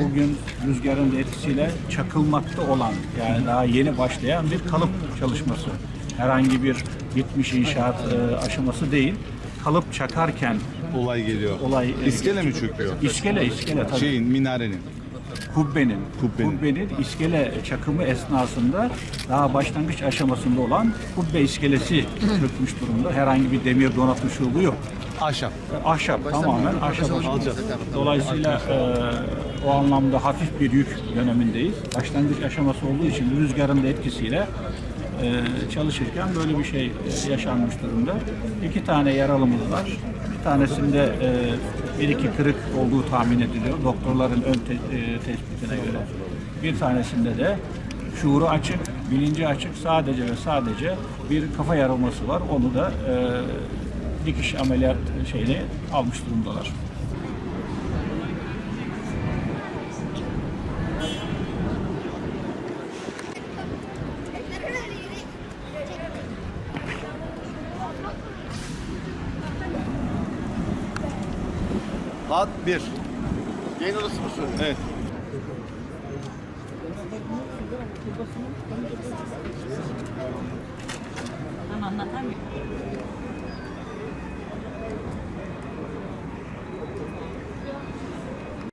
Bugün rüzgarın etkisiyle çakılmakta olan yani daha yeni başlayan bir kalıp çalışması. Herhangi bir bitmiş inşaat e, aşaması değil. Kalıp çakarken Olay geliyor. olay e, İskele mi çöküyor? İskele, iskele tabii. Şeyin, minarenin. kubbenin, Kubbenin. kubbenin iskele çakımı esnasında daha başlangıç aşamasında olan kubbe iskelesi çökmüş durumda. Herhangi bir demir donatma şubu yok. Ahşap. Ahşap tamamen ahşap. Alacağız. Dolayısıyla e, o anlamda hafif bir yük dönemindeyiz. Başlangıç aşaması olduğu için rüzgarın da etkisiyle e, çalışırken böyle bir şey e, yaşanmış durumda. İki tane yaralımız var. Bir tanesinde e, bir iki kırık olduğu tahmin ediliyor. Doktorların ön te- e, tespitine göre. Bir tanesinde de şuuru açık, bilinci açık sadece ve sadece bir kafa yarılması var. Onu da e, dikiş ameliyat şeyini almış durumdalar. Hat 1. Yayın odası mı soruyor? Evet. Tamam anlatamıyorum.